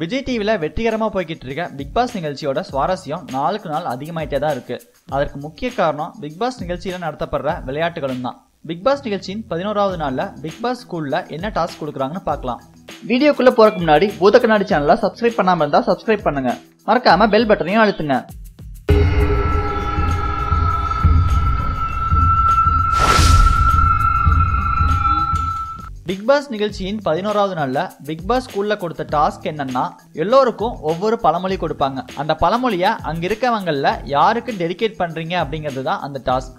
விஜய் டிவியில் வெற்றிகரமாக போய்கிட்டு இருக்க பிக் பாஸ் நிகழ்ச்சியோட சுவாரஸ்யம் நாளுக்கு நாள் அதிகமாயிட்டே தான் இருக்குது அதற்கு முக்கிய காரணம் பிக் பாஸ் நிகழ்ச்சியில் நடத்தப்படுற விளையாட்டுகளும் தான். பிக் பாஸ் நிகழ்ச்சியின் பதினோராவது நாளில் பிக் பாஸ் ஸ்கூலில் என்ன டாஸ்க் கொடுக்குறாங்கன்னு பார்க்கலாம். வீடியோக்குள்ளே போகிறக்கு முன்னாடி பூத கண்ணாடி சேனலை சப்ஸ்கிரைப் பண்ணாமல் இருந்தால் சப்ஸ்கிரைப் பண்ணுங்கள் மறக்காமல் பெல் பட்டனையும் அழுத்துங்க. பிக் பாஸ் நிகழ்ச்சியின் பதினோராவது நாளில் பிக் பாஸ் ஸ்கூல்ல கொடுத்த டாஸ்க் என்னன்னா எல்லோருக்கும் ஒவ்வொரு பழமொழி கொடுப்பாங்க. அந்த பழமொழியை அங்க இருக்கவங்கள யாருக்கு டெடிகேட் பண்றீங்க அப்படிங்கிறது தான் அந்த டாஸ்க்.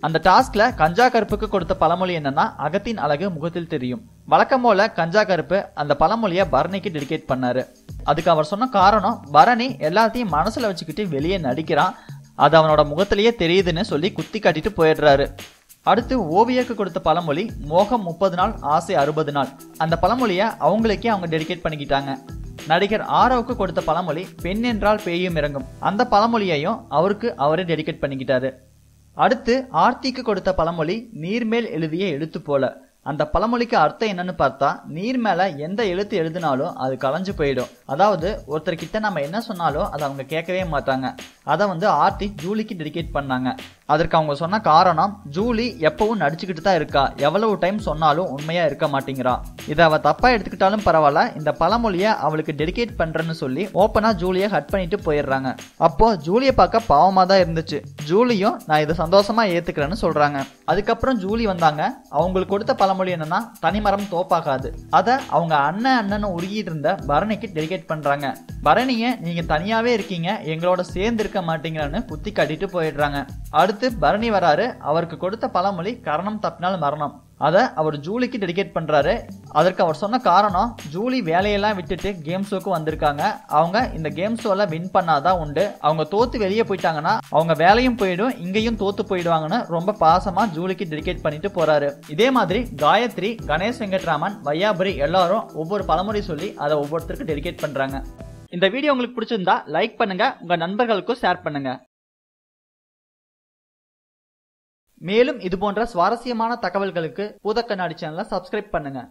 அந்த டாஸ்க்ல கஞ்சா கருப்புக்கு கொடுத்த பழமொழி என்னன்னா அகத்தின் அழகு முகத்தில் தெரியும். வழக்கம் போல கஞ்சா கருப்பு அந்த பழமொழியை பரணிக்கு டெடிகேட் பண்ணாரு. அதுக்கு அவர் சொன்ன காரணம் பரணி எல்லாத்தையும் மனசுல வச்சுக்கிட்டு வெளியே நடிக்கிறான். அது அவனோட முகத்திலேயே தெரியுதுன்னு சொல்லி குத்தி காட்டிட்டு போயிடுறாரு. அடுத்து ஓவியாக்கு கொடுத்த பழமொழி மோகம் முப்பது நாள் ஆசை அறுபது நாள். அந்த பழமொழியை அவங்களுக்கே அவங்க டெடிகேட் பண்ணிக்கிட்டாங்க. நடிகர் ஆரோவுக்கு கொடுத்த பழமொழி பெண் என்றால் பேயும் இறங்கும். அந்த பழமொழியையும் அவருக்கு அவரே டெடிகேட் பண்ணிக்கிட்டாரு. அடுத்து ஆர்த்திக்கு கொடுத்த பழமொழி நீர்மேல் எழுதிய எழுத்து போல. அந்த பழமொழிக்கு அர்த்தம் என்னன்னு பார்த்தா நீர் மேல எந்த எழுத்து எழுதினாலும் அது கலைஞ்சு போயிடும். அதாவது ஒருத்தர் கிட்ட நம்ம என்ன சொன்னாலும் அதை அவங்க கேட்கவே மாட்டாங்க. அதை வந்து ஆர்த்தி ஜூலிக்கு டெடிகேட் பண்ணாங்க. அதற்கு அவங்க சொன்ன காரணம் ஜூலி எப்பவும் நடிச்சுக்கிட்டு தான் இருக்கா. எவ்வளவு டைம் சொன்னாலும் உண்மையா இருக்க மாட்டேங்கிறா. இதை அவ தப்பா எடுத்துக்கிட்டாலும் பரவாயில்ல இந்த பழமொழியை அவளுக்கு டெடிகேட் பண்றேன்னு சொல்லி ஓப்பனா ஜூலியை ஹட் பண்ணிட்டு போயிடுறாங்க. அப்போ ஜூலியை பார்க்க பாவமா தான் இருந்துச்சு. ஜூலியும் நான் இதை சந்தோஷமா ஏத்துக்கிறேன்னு சொல்றாங்க. அதுக்கப்புறம் ஜூலி வந்தாங்க. அவங்களுக்கு கொடுத்த பழமொழி என்னன்னா தனிமரம் தோப்பாகாது. அதை அவங்க அண்ணன் அண்ணன் உருகிட்டு இருந்த பரணிக்கு டெடிகேட் பண்றாங்க. பரணியை நீங்க தனியாவே இருக்கீங்க. எங்களோட சேர்ந்து இருக்க மாட்டீங்கன்னு குத்தி காட்டிட்டு போயிடுறாங்க. அடுத்து பரணி வராரு. அவருக்கு கொடுத்த பழமொழி கரணம் தப்பினால் மரணம். அதை அவர் ஜூலிக்கு டெடிகேட் பண்ணுறாரு அதற்கு அவர் சொன்ன காரணம் ஜூலி வேலையெல்லாம் விட்டுட்டு கேம் ஷோக்கு வந்திருக்காங்க. அவங்க இந்த கேம் ஷோல வின் பண்ணாதான் உண்டு. அவங்க தோத்து வெளியே போயிட்டாங்கன்னா அவங்க வேலையும் போயிடும் இங்கேயும் தோத்து போயிடுவாங்கன்னு ரொம்ப பாசமாக ஜூலிக்கு டெடிகேட் பண்ணிட்டு போகிறாரு இதே மாதிரி காயத்ரி கணேஷ் வெங்கட்ராமன் வையாபுரி எல்லாரும் ஒவ்வொரு பழமொழி சொல்லி அதை ஒவ்வொருத்தருக்கு டெடிகேட் பண்ணுறாங்க இந்த வீடியோ உங்களுக்கு பிடிச்சிருந்தா லைக் பண்ணுங்க உங்க நண்பர்களுக்கும் ஷேர் பண்ணுங்க. மேலும் இது போன்ற சுவாரஸ்யமான தகவல்களுக்கு பூத கண்ணாடி சேனலை சப்ஸ்கிரைப் பண்ணுங்க.